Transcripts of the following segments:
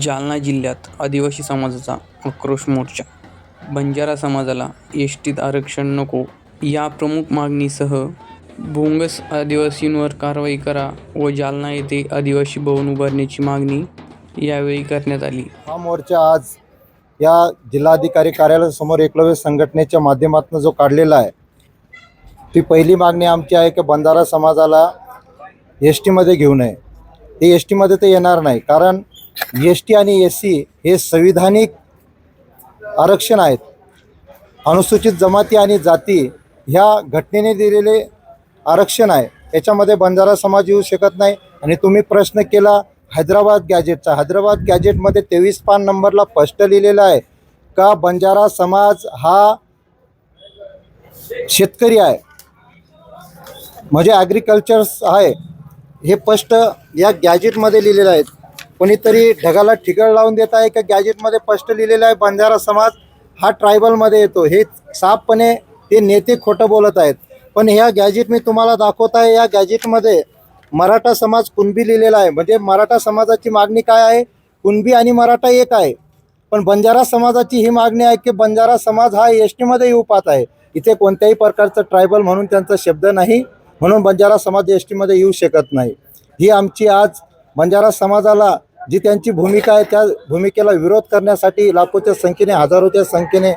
जालना जिल्ह्यात आदिवासी समाजाचा आक्रोश मोर्चा. बंजारा समाजाला एस टीत आरक्षण नको या प्रमुख मागणीसह बोंगस आदिवासींवर कारवाई करा व जालना येथे आदिवासी भवन उभारण्याची मागणी यावेळी करण्यात आली. हा मोर्चा आज या जिल्हाधिकारी कार्यालयासमोर एकलव्य संघटनेच्या माध्यमातून जो काढलेला आहे ती पहिली मागणी आमची आहे की बंजारा समाजाला एस टीमध्ये घेऊ नये. ते एस टीमध्ये ते येणार नाही कारण एस टी आणि एस सी हे संविधानिक आरक्षण आहेत. अनुसूचित जमाती आणि जाती ह्या घटनेने दिलेले आरक्षण आहे. याच्यामध्ये बंजारा समाज येऊ शकत नाही आणि तुम्ही प्रश्न केला हैदराबाद गॅजेटचा हैदराबाद गॅजेटमध्ये तेवीस पान नंबरला स्पष्ट लिहिलेला आहे का बंजारा समाज हा शेतकरी आहे? म्हणजे ॲग्रिकल्चर्स आहे. हे स्पष्ट या गॅजेटमध्ये लिहिलेलं आहे. कोणीतरी ढगाला ठिगळ लावून देत आहे का? गॅजेटमध्ये स्पष्ट लिहिलेलं आहे बंजारा समाज हा ट्रायबलमध्ये येतो. हे साफपणे ते नेते खोटं बोलत आहेत. पण ह्या गॅजेट मी तुम्हाला दाखवत आहे या गॅजेटमध्ये मराठा समाज कुणबी लिहिलेला आहे. म्हणजे मराठा समाजाची मागणी काय आहे? कुणबी आणि मराठा एक आहे. पण बंजारा समाजाची ही मागणी आहे की बंजारा समाज हा एस टीमध्ये येऊ पाहत आहे. इथे कोणत्याही प्रकारचं ट्रायबल म्हणून त्यांचा शब्द नाही. म्हणून बंजारा समाज एस टीमध्ये येऊ शकत नाही. ही आमची आज बंजारा समाजाला जी त्यांची भूमिका आहे त्या भूमिकेला विरोध करण्यासाठी लाखोच्या संख्येने हजारोच्या संख्येने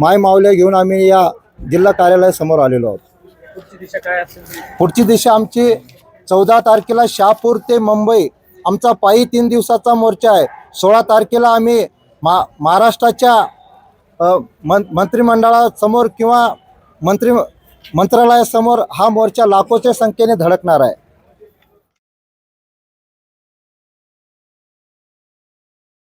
माय मावल्या घेऊन आम्ही या जिल्हा कार्यालयासमोर आलेलो आहोत. पुढची दिशा काय असेल? पुढची दिशा आमची चौदा तारखेला शहापूर ते मुंबई आमचा पायी तीन दिवसाचा मोर्चा आहे. सोळा तारखेला आम्ही मा महाराष्ट्राच्या मन मंत्रिमंडळासमोर किंवा मंत्री मंत्रालयासमोर हा मोर्चा लाखोच्या संख्येने धडकणार आहे.